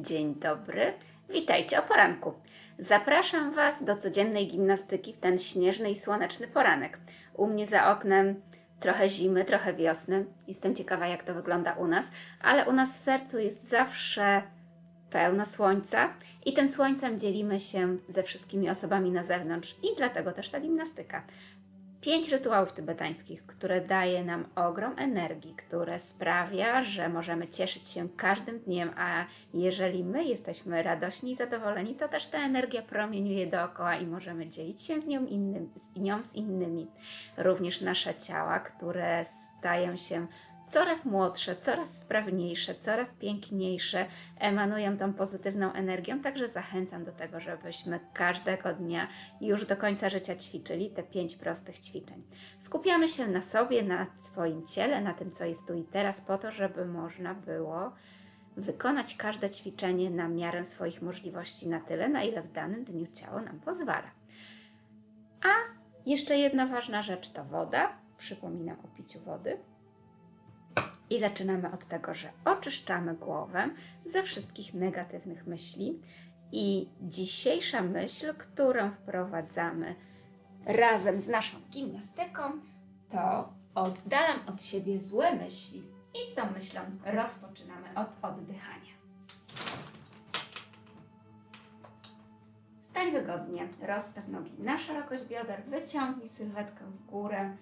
Dzień dobry, witajcie o poranku. Zapraszam Was do codziennej gimnastyki w ten śnieżny i słoneczny poranek. U mnie za oknem trochę zimy, trochę wiosny. Jestem ciekawa, jak to wygląda u nas, ale u nas w sercu jest zawsze pełno słońca i tym słońcem dzielimy się ze wszystkimi osobami na zewnątrz i dlatego też ta gimnastyka. Pięć rytuałów tybetańskich, które daje nam ogrom energii, które sprawia, że możemy cieszyć się każdym dniem, a jeżeli my jesteśmy radośni i zadowoleni, to też ta energia promieniuje dookoła i możemy dzielić się z nią, innym, z nią z innymi. Również nasze ciała, które stają się coraz młodsze, coraz sprawniejsze, coraz piękniejsze, emanują tą pozytywną energią. Także zachęcam do tego, żebyśmy każdego dnia już do końca życia ćwiczyli te pięć prostych ćwiczeń. Skupiamy się na sobie, na swoim ciele, na tym, co jest tu i teraz, po to, żeby można było wykonać każde ćwiczenie na miarę swoich możliwości, na tyle, na ile w danym dniu ciało nam pozwala. A jeszcze jedna ważna rzecz to woda. Przypominam o piciu wody. I zaczynamy od tego, że oczyszczamy głowę ze wszystkich negatywnych myśli. I dzisiejsza myśl, którą wprowadzamy razem z naszą gimnastyką, to oddalam od siebie złe myśli. I z tą myślą rozpoczynamy od oddychania. Stań wygodnie, rozstaw nogi na szerokość bioder, wyciągnij sylwetkę w górę,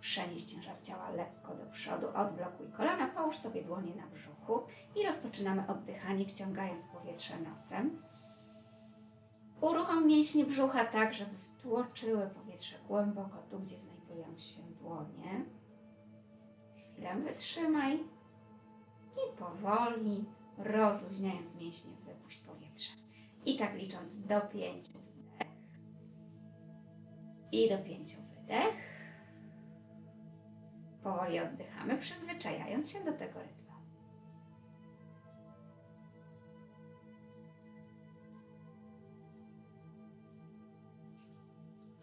przenieś ciężar ciała lekko do przodu, odblokuj kolana, połóż sobie dłonie na brzuchu i rozpoczynamy oddychanie, wciągając powietrze nosem. Uruchom mięśnie brzucha tak, żeby wtłoczyły powietrze głęboko tu, gdzie znajdują się dłonie. Chwilę wytrzymaj i powoli, rozluźniając mięśnie, wypuść powietrze. I tak licząc do pięciu wdech i do pięciu wydech. Powoli oddychamy, przyzwyczajając się do tego rytmu.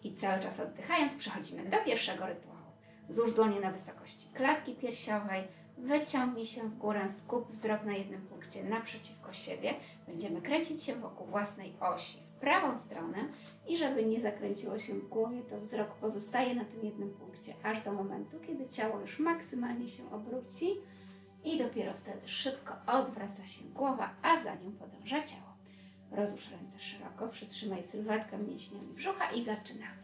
I cały czas oddychając, przechodzimy do pierwszego rytuału. Złóż dłonie na wysokości klatki piersiowej, wyciągnij się w górę, skup wzrok na jednym punkcie naprzeciwko siebie. Będziemy kręcić się wokół własnej osi prawą stronę i żeby nie zakręciło się w głowie, to wzrok pozostaje na tym jednym punkcie, aż do momentu, kiedy ciało już maksymalnie się obróci i dopiero wtedy szybko odwraca się głowa, a za nią podąża ciało. Rozłóż ręce szeroko, przytrzymaj sylwetkę mięśniami brzucha i zaczynamy.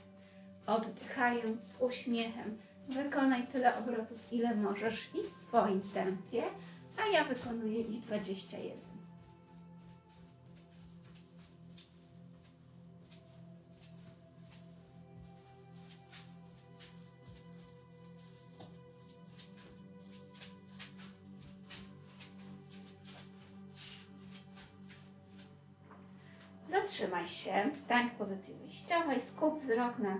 Oddychając z uśmiechem, wykonaj tyle obrotów, ile możesz i w swoim tempie, a ja wykonuję ich 21. Zatrzymaj się, stań w pozycji wyjściowej, skup wzrok na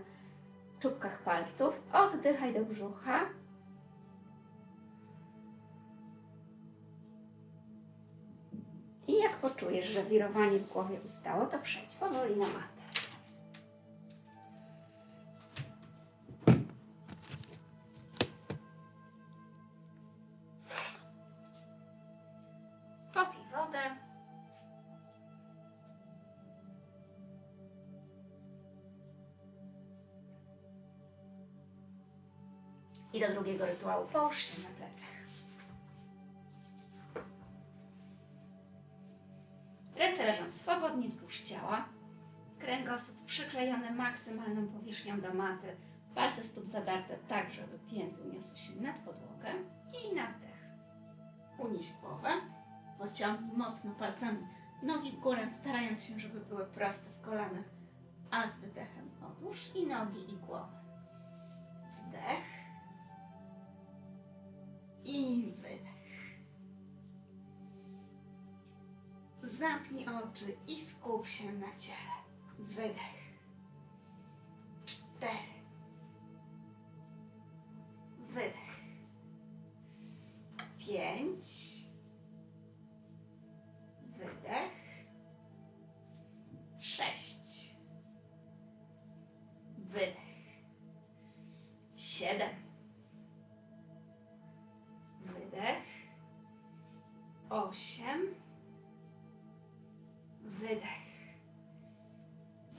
czubkach palców, oddychaj do brzucha. I jak poczujesz, że wirowanie w głowie ustało, to przejdź powoli na matę. I do drugiego rytuału połóż się na plecach. Ręce leżą swobodnie wzdłuż ciała. Kręgosłup przyklejony maksymalną powierzchnią do maty. Palce stóp zadarte tak, żeby pięty uniosły się nad podłogę. I na wdech. Unieś głowę. Pociągnij mocno palcami nogi w górę, starając się, żeby były proste w kolanach. A z wydechem odłóż i nogi i głowę. Wdech i wydech. Zamknij oczy i skup się na ciele. Wydech. Cztery. Wydech. Pięć. Wydech. Sześć. Wydech. Siedem.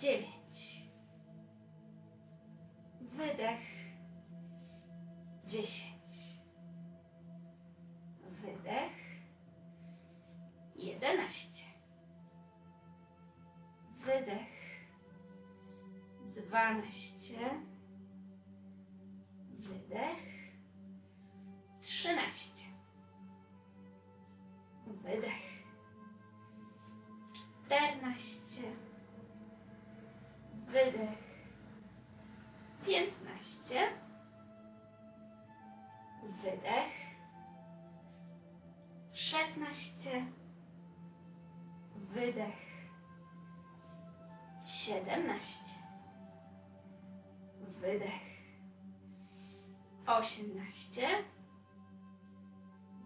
Dziewięć. Wydech. Dziesięć. Wydech. Jedenaście. Wydech. Dwanaście. Wydech. Trzynaście. Wydech. Czternaście. Wydech. Szesnaście. Wydech. Siedemnaście. Wydech. Osiemnaście.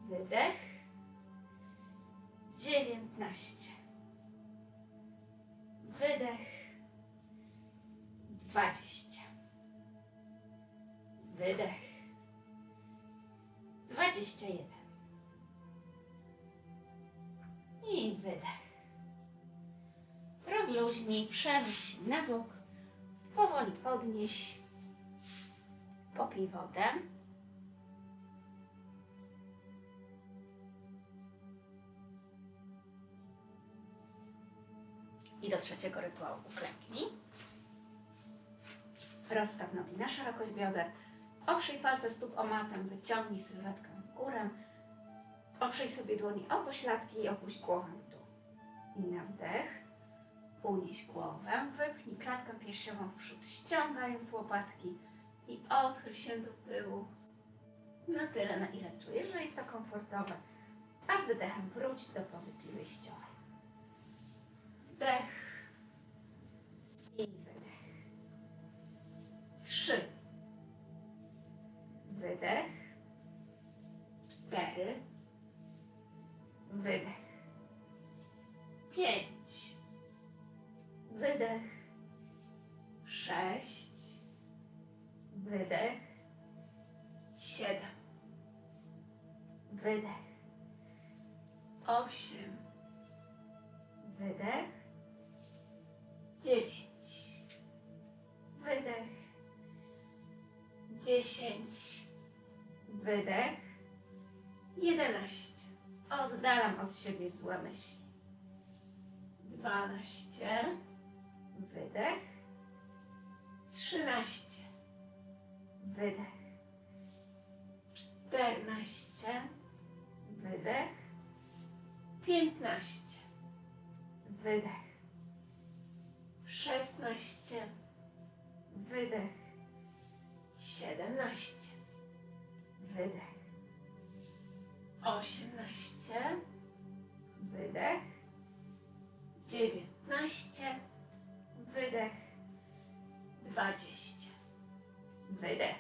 Wydech. Dziewiętnaście. Wydech. Dwadzieścia. Wydech. Dwadzieścia jeden. I wydech. Rozluźnij, przewróć na bok. Powoli podnieś. Popij wodę. I do trzeciego rytuału uklęknij. Rozstaw nogi na szerokość bioder. Oprzyj palce stóp o matę, wyciągnij sylwetkę w górę. Oprzyj sobie dłoni o pośladki i opuść głowę w dół. I na wdech. Unieś głowę, wypchnij klatkę piersiową w przód, ściągając łopatki i odchyl się do tyłu. Na tyle, na ile czujesz, że jest to komfortowe. A z wydechem wróć do pozycji wyjściowej. Wdech i Osiem. Wydech. Dziewięć. Wydech. Dziesięć. Wydech. Jedenaście. Oddalam od siebie złe myśli. Dwanaście. Wydech. Trzynaście. Wydech. Czternaście. Wydech. Piętnaście. Wydech. Szesnaście. Wydech. Siedemnaście. Wydech. Osiemnaście. Wydech. Dziewiętnaście. Wydech. Dwadzieścia. Wydech.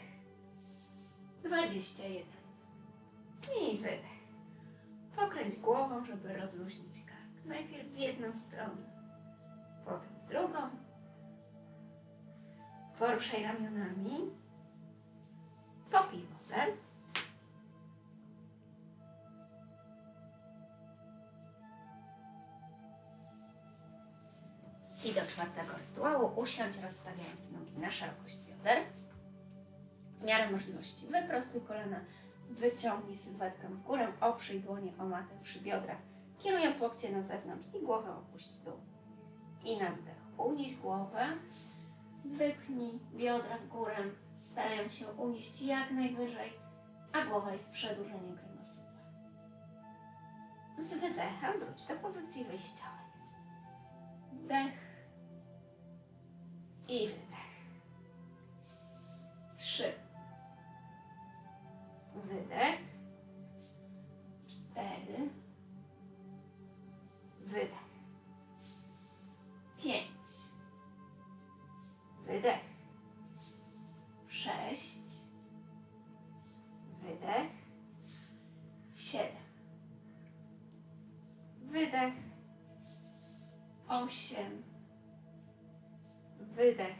Dwadzieścia jeden. I wydech. Pokręć głową, żeby rozluźnić kark. Najpierw w jedną stronę, potem w drugą. Poruszaj ramionami. Popij wodę. I do czwartego rytuału usiądź, rozstawiając nogi na szerokość bioder. W miarę możliwości wyprostuj kolana, wyciągnij sylwetkę w górę, oprzyj dłonie o matę przy biodrach, kierując łokcie na zewnątrz i głowę opuść w dół. I na wdech unieś głowę, wypchnij biodra w górę, starając się unieść jak najwyżej, a głowa jest przedłużeniem kręgosłupa. Z wydechem wróć do pozycji wyjściowej. Wdech i wydech. Wydech. Cztery. Wydech. Pięć. Wydech. Sześć. Wydech. Siedem. Wydech. Osiem. Wydech.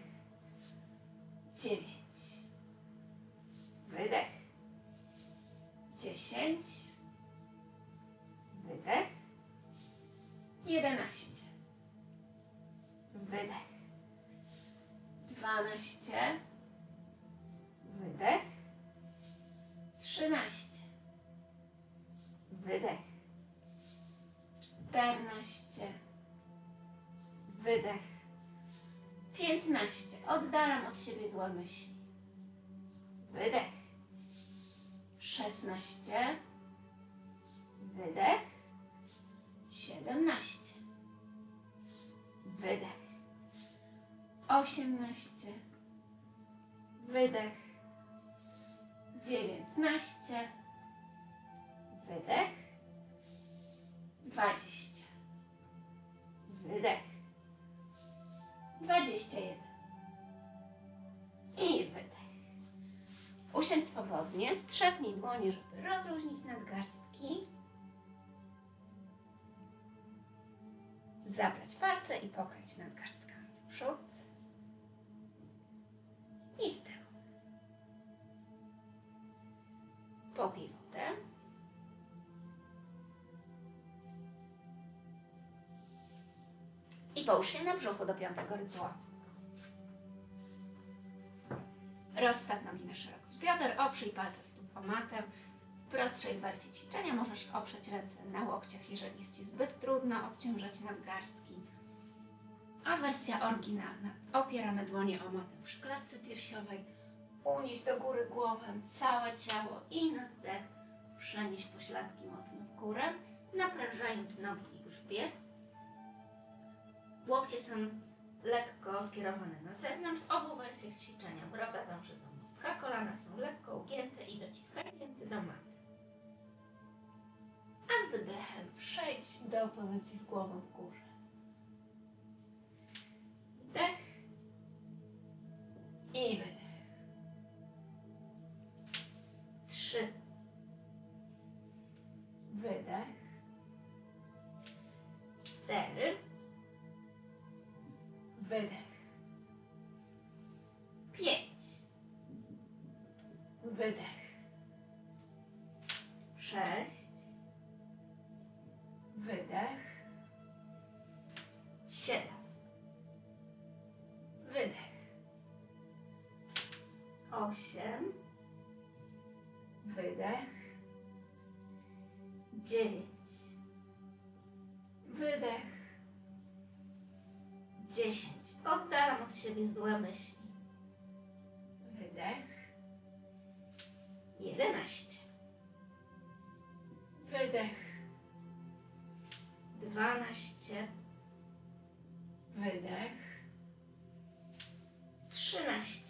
12. Wydech. 13. Wydech. 14. Wydech. 15. Oddalam od siebie złe myśli. Wydech. 16. Wydech. 17. Wydech. 18 Wydech. Dziewiętnaście. Wydech. Dwadzieścia. Wydech. Dwadzieścia jeden. I wydech. Usiądź swobodnie, strzepnij dłonie, żeby rozluźnić nadgarstki. Zabrać palce i pokrać nadgarstkami w przód połóż się na brzuchu do piątego rytuału. Rozstaw nogi na szerokość bioder, oprzyj palce stóp o matę. W prostszej wersji ćwiczenia możesz oprzeć ręce na łokciach, jeżeli jest Ci zbyt trudno obciążać nadgarstki. A wersja oryginalna. Opieramy dłonie o matę przy klatce piersiowej. Unieś do góry głowę, całe ciało i na wdech przenieś pośladki mocno w górę, naprężając nogi i grzbiet. Łokcie są lekko skierowane na zewnątrz. Obu wersjach ćwiczenia broda dąży do kolana są lekko ugięte i dociskaj pięty do maty. A z wydechem przejdź do pozycji z głową w górze. Wdech i wydech. Osiem. Wydech. Dziewięć. Wydech. Dziesięć. Oddalam od siebie złe myśli. Wydech. Jedenaście. Wydech. Dwanaście. Wydech. Trzynaście.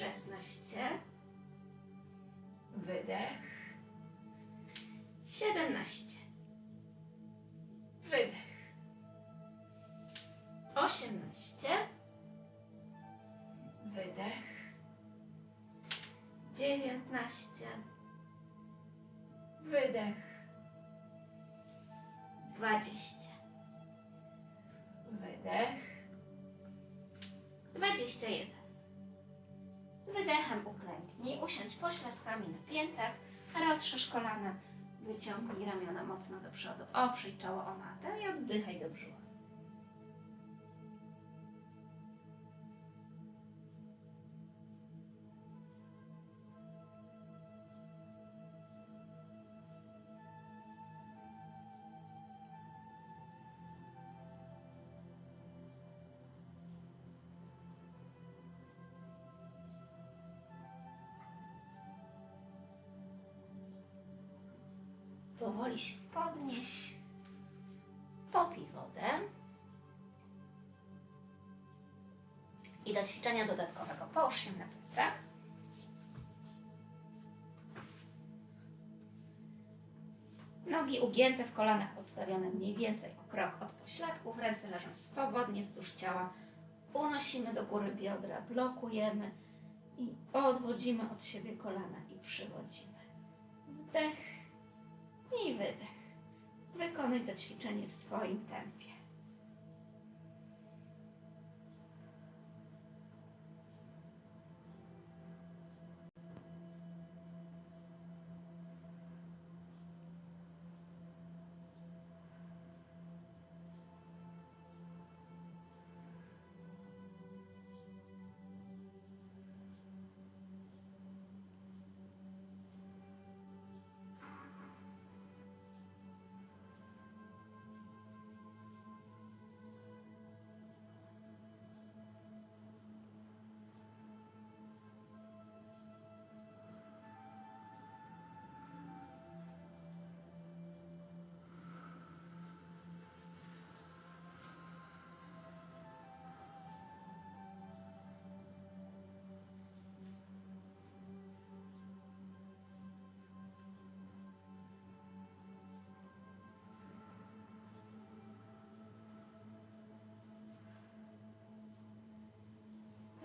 Szesnaście. Wydech. Siedemnaście. Wydech. Osiemnaście. Wydech. Dziewiętnaście. Wydech. Dwadzieścia. Wydech. Dwadzieścia jeden. Z wydechem uklęknij, usiądź pośladkami na piętach, rozszerz kolana, wyciągnij ramiona mocno do przodu, oprzyj czoło o matę i oddychaj do brzucha. Powoli się podnieś. Popij wodę. I do ćwiczenia dodatkowego połóż się na plecach. Nogi ugięte w kolanach, odstawione mniej więcej o krok od pośladków. Ręce leżą swobodnie wzdłuż ciała. Unosimy do góry biodra, blokujemy i odwodzimy od siebie kolana i przywodzimy. Wdech wydech. Wykonuj to ćwiczenie w swoim tempie.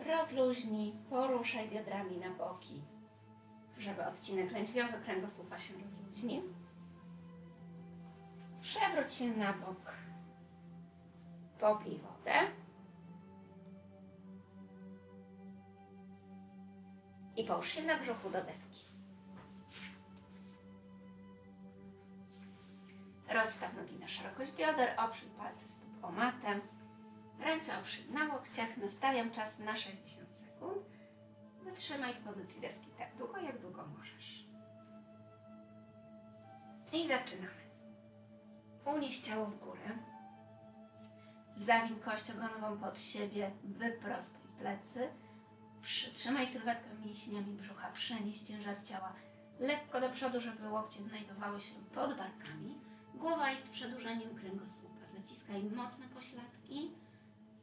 Rozluźnij, poruszaj biodrami na boki, żeby odcinek lędźwiowy kręgosłupa się rozluźnił. Przewróć się na bok. Popij wodę. I połóż się na brzuchu do deski. Rozstaw nogi na szerokość bioder, oprzyj palce stóp o matę. Ręce oprzyj na łokciach. Nastawiam czas na 60 sekund. Wytrzymaj w pozycji deski tak długo, jak długo możesz. I zaczynamy. Unieś ciało w górę. Zawiń kość ogonową pod siebie, wyprostuj plecy. Przytrzymaj sylwetkę mięśniami brzucha, przenieś ciężar ciała lekko do przodu, żeby łokcie znajdowały się pod barkami. Głowa jest przedłużeniem kręgosłupa. Zaciskaj mocno pośladki.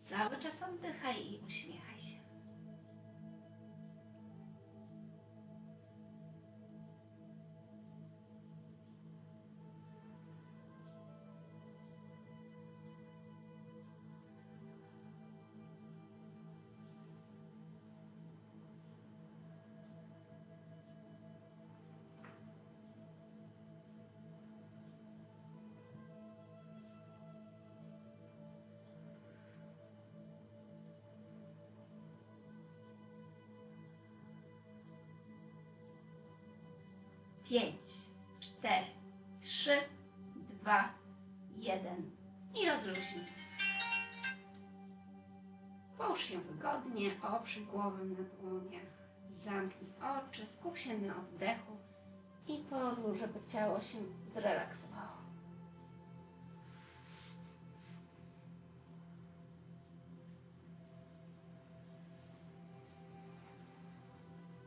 Cały czas oddychaj i uśmiechaj się. Pięć, cztery, trzy, dwa, jeden i rozluźnij. Połóż się wygodnie, oprzyj głowę na dłoniach, zamknij oczy, skup się na oddechu i pozwól, żeby ciało się zrelaksowało.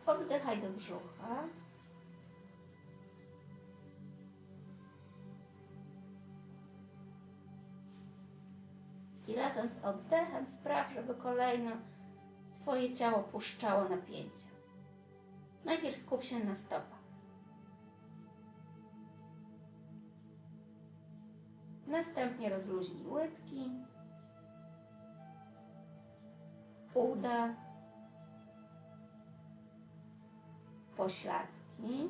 Oddychaj do brzucha. Razem z oddechem spraw, żeby kolejno Twoje ciało puszczało napięcie. Najpierw skup się na stopach. Następnie rozluźnij łydki, uda, pośladki,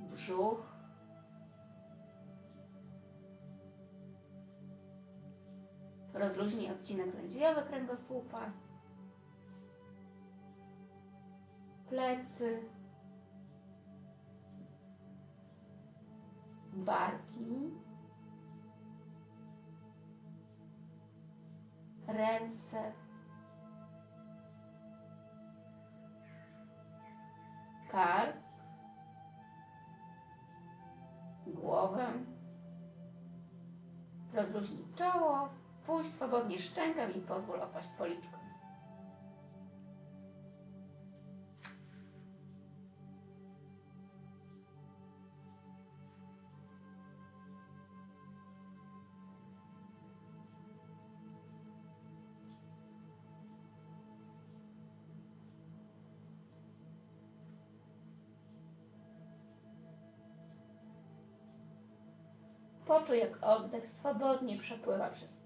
brzuch, Rozluźnij odcinek lędźwiowy kręgosłupa, plecy, barki, ręce, kark, głowę. Rozluźnij czoło, Puść swobodnie szczękę i pozwól opaść policzkom. Poczuj, jak oddech swobodnie przepływa przez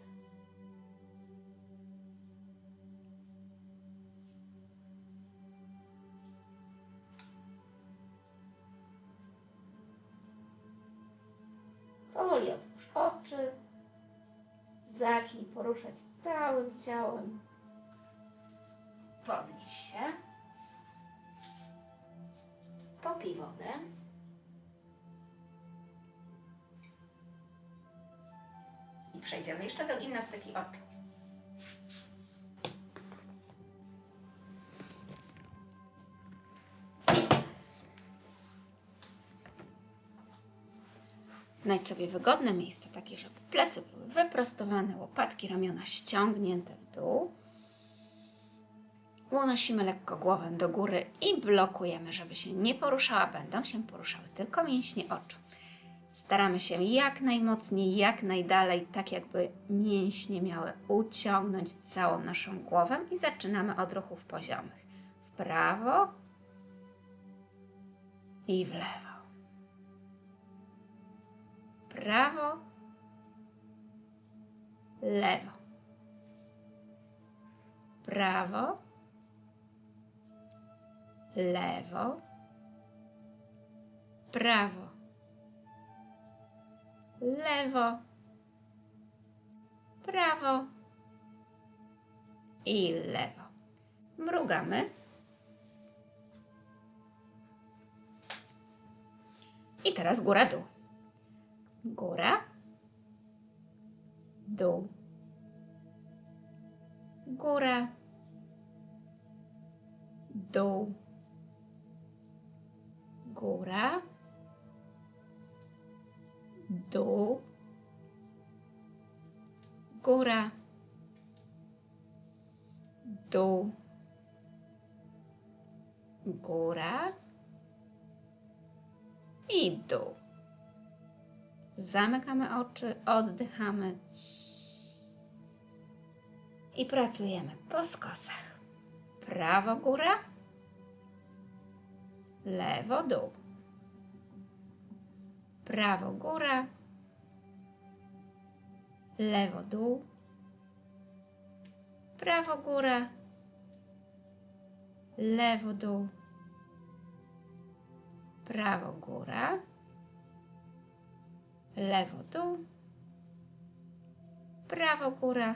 Powoli otwórz oczy. Zacznij poruszać całym ciałem. Podnieś się. Popij wodę. I przejdziemy jeszcze do gimnastyki oczu. Znajdź sobie wygodne miejsce, takie, żeby plecy były wyprostowane, łopatki, ramiona ściągnięte w dół. Unosimy lekko głowę do góry i blokujemy, żeby się nie poruszała. Będą się poruszały tylko mięśnie oczu. Staramy się jak najmocniej, jak najdalej, tak jakby mięśnie miały uciągnąć całą naszą głowę i zaczynamy od ruchów poziomych. W prawo i w lewo. Prawo, lewo. Prawo, lewo, prawo, lewo, prawo i lewo. Mrugamy. I teraz góra, dół. Góra, dół. Góra, dół. Góra, dół. Góra, dół. Góra i dół. Zamykamy oczy, oddychamy i pracujemy po skosach. Prawo góra, lewo dół. Prawo góra, lewo dół. Prawo góra, lewo dół. Prawo góra, lewo dół, prawo góra,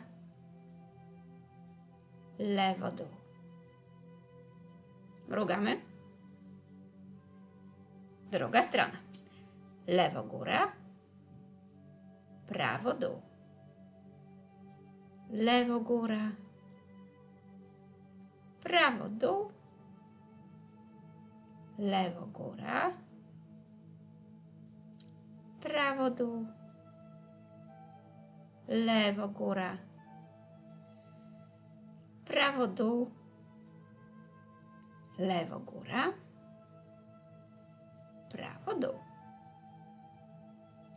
lewo dół. Mrugamy. Druga strona. Lewo góra, prawo dół. Lewo góra, prawo dół, lewo góra, prawo dół, lewo góra, prawo dół, lewo góra, prawo dół.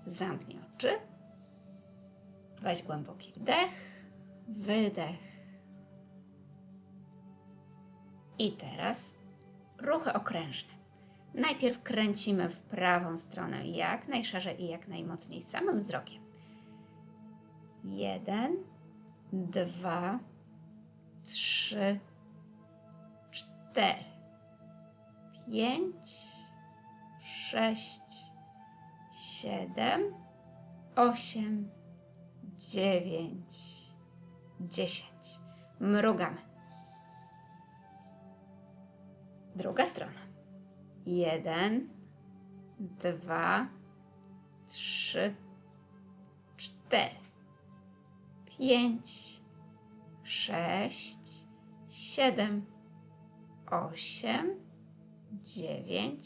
Zamknij oczy. Weź głęboki wdech, wydech. I teraz ruchy okrężne. Najpierw kręcimy w prawą stronę jak najszerzej i jak najmocniej samym wzrokiem. Jeden, dwa, trzy, cztery, pięć, sześć, siedem, osiem, dziewięć, dziesięć. Mrugamy. Druga strona. Jeden, dwa, trzy, cztery, pięć, sześć, siedem, osiem, dziewięć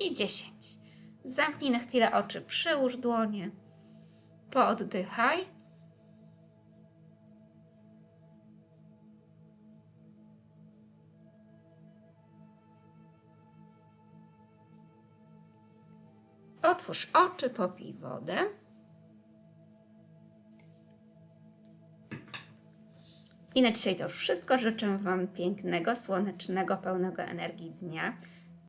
i dziesięć. Zamknij na chwilę oczy, przyłóż dłonie, pooddychaj. Otwórz oczy, popij wodę. I na dzisiaj to już wszystko. Życzę Wam pięknego, słonecznego, pełnego energii dnia.